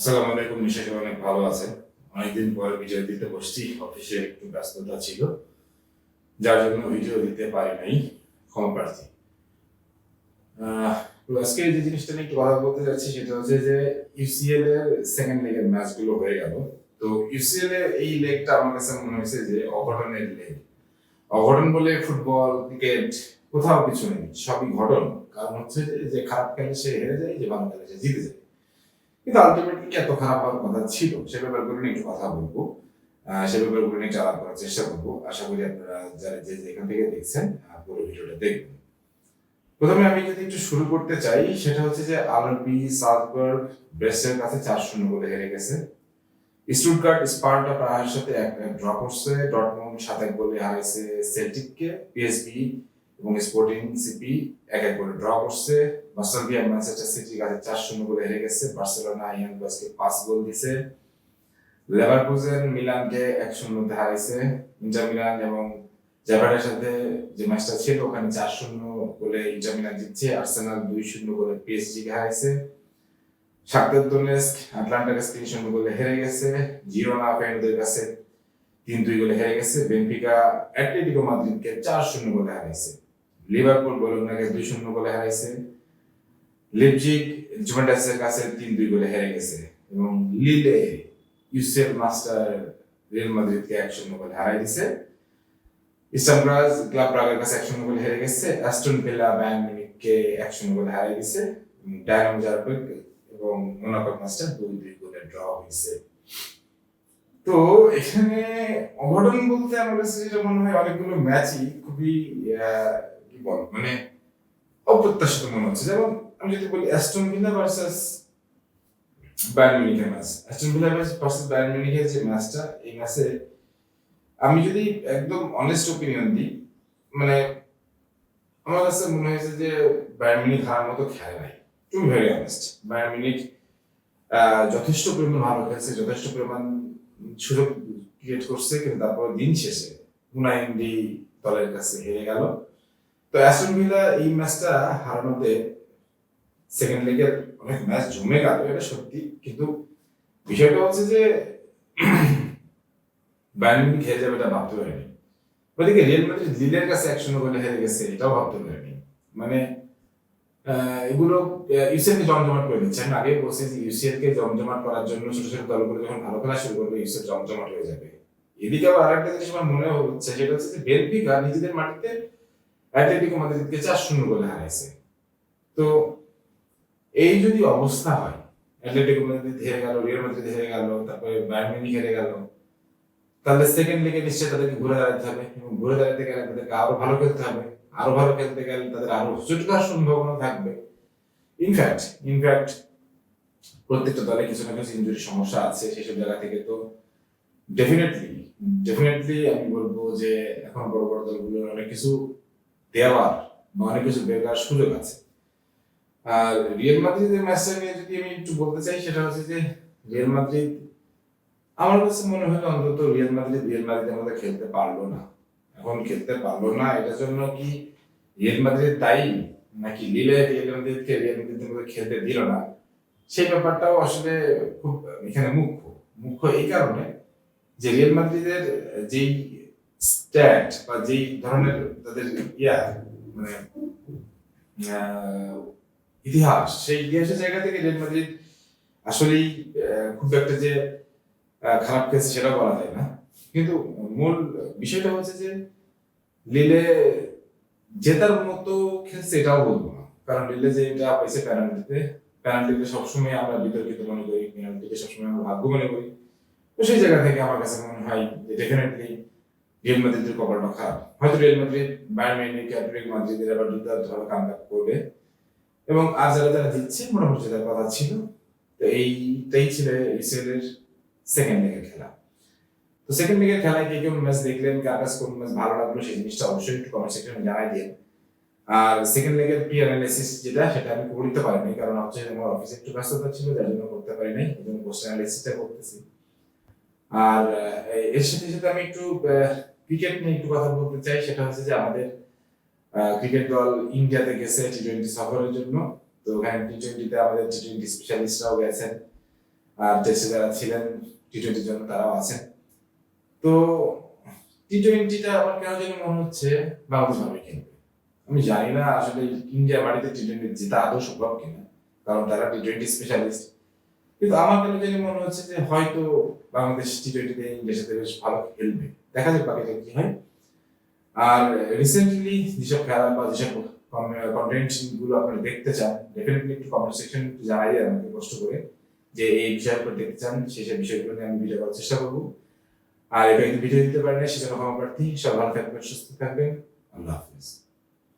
আসসালামু আলাইকুম নিশা অনেক ভালো আছে। অনেকদিন পরে ভিডিও দিতে বসছি অফিসে একটু ব্যস্ততা ছিল। যার জন্য ভিডিও দিতে পারি নাই, ক্ষমা প্রার্থী। আজকে যে জিনিসটা নিয়ে একটু কথা বলতে যাচ্ছি, সেটা হচ্ছে যে ইউসিএল এর সেকেন্ড লেগের ম্যাচগুলো হয়ে গেল। তো ইউসিএল এর এই লেগটা আমার কাছে মনে হয়েছে যে অঘটনের লেগ অঘটন বলে ফুটবল ক্রিকেট কোথাও কিছু নেই, সবই ঘটন। কারণ হচ্ছে যে খারাপ খেলে সে হেরে যায়, যে ভালো খেলে সে জিতে যায়। কিন্তু আলটিমেটলি এত খারাপ কথা ছিল? সে ব্যাপারগুলো নিয়ে একটু কথা বলব। সে ব্যাপারগুলো নিয়ে একটু করার চেষ্টা করব। আশা করি আপনারা যারা যে যেখান থেকে দেখছেন পুরো ভিডিওটা দেখবেন। প্রথমে আমি যদি একটু শুরু করতে চাই, সেটা হচ্ছে যে আলবি সালজবার্গ ব্রেস্টের কাছে চার শূন্য গোলে হেরে গেছে। স্টুটগার্ট, স্পার্টা প্রাহের সাথে এক ড্র করছে। ডটমন্ড সাত এক গোলে হারাইছে সেল্টিককে। পিএসবি এবং স্পোর্টিং সিপি এক এক গোলে ড্র করছে। মাস্টারবিয়া ম্যানচেস্টার সিটি কাছে চার শূন্য গোলে হেরে গেছে। বার্সেলোনা ইয়াং বয়সকে পাঁচ গোল দিছে লেভারকুজেন মিলানকে এক শূন্যতে ইন্টার মিলান এবং সাথে যে ম্যাচটা ছিল, ওখানে চার শূন্য গোলে ইন্টার মিলান জিতছে। আর্সেনাল দুই শূন্য গোলে পিএসজি কে শাক্তার দোনেস্ক তিন শূন্য গোলে হেরে গেছে। জিরোনা ফেনোদের কাছে তিন দুই গোলে হেরে গেছে। বেনফিকা, অ্যাটলেটিকো মাদ্রিদকে চার শূন্য গোলে হারাইছে। লিভারপুল বলোনাকে দুই শূন্য গোলে হারাইছে। লিপজিগ জুভেন্টাসের কাছে তিন দুই গোলে হেরে গেছে এবং লিলে ইউসেফ মাস্টার রিয়াল মাদ্রিদকে এক শূন্য গোলে হারাই দিছে। ইস্টানব্রাজ ক্লাব ব্রাগের কাছে এক শূন্য হেরে গেছে। অ্যাস্টন ভিলা বায়ার্ন মিউনিখকে এক শূন্য গোলে হারাই দিছে। ডায়নামো জারবেক এবং মোনাকো মাস্টার দুই দুই গোলে ড্র হয়েছে। তো এখানে অঘটন বলতে আমার কাছে যেটা মনে হয় অনেকগুলো ম্যাচই খুবই কি বল মানে অপ্রত্যাশিত মনে হচ্ছে। যেমন আমি যদি বলি Aston Villa versus Bayern মিউনিখের match Aston Villa versus Bayern মিউনিখের যে ম্যাচটা এই ম্যাচে আমি যদি একদম অনেস্ট ওপিনিয়ন দিই মানে আমার কাছে মনে হয়েছে যে বায়ার্ন মিউনিখ হারার মতো খেলে নাই। To very honest Bayern Munich যথেষ্ট পরিমাণ ভালো খেলছে, যথেষ্ট পরিমাণ সুযোগ ক্রিয়েট করছে, কিন্তু তারপর দিন শেষে উনাইন্ডি দলের কাছে হেরে গেল। তো অ্যাস্টন ভিলা এই ম্যাচটা হারানোতে সেকেন্ড লেগের অনেক ম্যাচ জমে গেল, এটা সত্যি। কিন্তু বিষয়টা হচ্ছে যে বায়ার্ন হেরে যাবে এটা ভাবতে পারিনি। ওদিকে রিয়াল মাদ্রিদ লিলের কাছে এক শূন্য গোলে হেরে গেছে, এটাও ভাবতে পারিনি। মানে এগুলো ইউসিএল জমজমাট করে দিচ্ছে। আমি আগে বলছি যে ইউসিএল জমজমাট করার জন্য ছোট ছোট দলগুলো যখন ভালো খেলা শুরু করবে ইউসিএল জমজমাট হয়ে যাবে। এদিকে আবার আরেকটা জিনিস আমার মনে হচ্ছে, সেটা হচ্ছে যে বেলফিকা নিজেদের মাটিতে অ্যাটলেটিকো মাদ্রিদকে চার শূন্য গোলে হারাইছে। তো এই যদি অবস্থা হয় অ্যাটলেটিকো মাদ্রিদ হেরে গেল রিয়াল মাদ্রিদ হেরে গেল, তারপরে বায়ার্ন হেরে গেল, তাহলে সেকেন্ড লিগে নিশ্চয়ই তাদেরকে ঘুরে দাঁড়াতে হবে এবং ঘুরে দাঁড়াতে গেলে তাদেরকে আরও ভালো খেলতে হবে, আরও ভালো খেলতে গেলে তাদের আরও চুটকার সম্ভাবনা থাকবে। ইনফ্যাক্ট ইনফ্যাক্ট প্রত্যেকটা দলে কিছু না কিছু ইঞ্জুরি সমস্যা আছে সেসব জায়গা থেকে তো ডেফিনেটলি ডেফিনেটলি আমি বলব যে এখন বড় বড় দলগুলোর অনেক কিছু দেওয়ার বা অনেক কিছু বেকার সুযোগ আছে। আর রিয়েল মাদ্রিদের ম্যাচটা নিয়ে যদি আমি একটু বলতে চাই, সেটা হচ্ছে যে রিয়েল মাদ্রিদ আমার কাছে মনে হলো অন্তত রিয়েল মাদ্রিদ রিয়েল মাদ্রিদের মধ্যে খেলতে পারল না। এখন খেলতে পারল না, এটার জন্য কি রিয়েল মাদ্রিদ দায়ী, নাকি লিলে রিয়েল মাদ্রিদকে রিয়েল মাদ্রিদের মধ্যে খেলতে দিল না? সেই ব্যাপারটাও আসলে খুব এখানে মুখ্য। মুখ্য এই কারণে যে রিয়েল মাদ্রিদের যেই স্ট্যাট বা যেই ধরনের তাদের ইয়া মানে ইতিহাস, সেই ইতিহাসের জায়গা থেকে রিয়েল মাদ্রিদ আসলেই খুব একটা যে খারাপ খেলছে সেটা বলা যায় না। কিন্তু মূল বিষয়টা হচ্ছে যে, লিলে জেতার মতো খেলছে এটাও বলব না। কারণ লিলে যে এটা পাইছে পেনাল্টিতে পেনাল্টিতে সবসময় আমরা বিতর্কিত মনে করি পেনাল্টিকে সবসময় আমরা ভাগ্য মনে করি। তো সেই জায়গা থেকে আমার কাছে মনে হয় যে ডেফিনেটলি রিয়েল মাদ্রিদের কপালটা খারাপ। হয়তো Real Madrid Bayern Munich Atletico মাদ্রিদের আবার দুর্দান্ত ভাবে কামব্যাক করবে। এবং আর যারা যারা জিতছে, মোটামুটি জেতার কথা ছিল। তো এইটাই ছিল ইসিএল এর সেকেন্ড লেগের খেলা। তো সেকেন্ড লেগের খেলায় কে কেমন ম্যাচ দেখলেন, কার কাছে কোন ম্যাচ ভালো লাগল, সেই জিনিসটা অবশ্যই একটু কমেন্ট সেকশনে জানাই দিন আর সেকেন্ড লেগের পি অ্যানালিসিস যেটা, সেটা আমি করতে পারিনি, কারণ হচ্ছে আমার অফিসে একটু ব্যস্ততা ছিল, যার জন্য করতে পারিনি এই জন্য পোস্ট অ্যানালিসিসটা করতেছি। আর এর সাথে সাথে আমি একটু ক্রিকেট নিয়ে একটু কথা বলতে চাই, সেটা হচ্ছে যে আমাদের ক্রিকেট দল ইন্ডিয়াতে গেছে টি টোয়েন্টি সফরের জন্য। তো ওখানে টি টোয়েন্টিতে আমাদের টি টোয়েন্টি স্পেশালিস্টরাও গেছেন। আর টেস্টে যারা ছিলেন টি টোয়েন্টির জন্য তারাও আছেন। তো টি টোয়েন্টিটা আমার কেন জানি মনে হচ্ছে বাংলাদেশ ভাবে খেলবে। আমি জানি না আসলে ইন্ডিয়া বাড়িতে টি টোয়েন্টি জেতা আদৌ সম্ভব কিনা, কারণ তারা টি টোয়েন্টি স্পেশালিস্ট কিন্তু আমার কেন জানি মনে হচ্ছে যে হয়তো বাংলাদেশ টি টোয়েন্টিতে ইন্ডিয়ার সাথে বেশ ভালো খেলবে। দেখা যাক বাকিটা কি হয়। আর রিসেন্টলি যেসব খেলা বা যেসব কন্টেন্টগুলো আপনারা দেখতে চান ডেফিনেটলি একটু কমেন্ট সেকশন জানাই আমাকে কষ্ট করে যে এই বিষয়গুলো দেখতে চান, সেই সব বিষয়গুলো নিয়ে আমি ভিডিও করার চেষ্টা করব। আর এটা যদি ভিডিও দিতে পারি না সেজন্য ক্ষমা প্রার্থী সব ভালো থাকবেন, সুস্থ থাকবেন। আল্লাহ হাফিজ।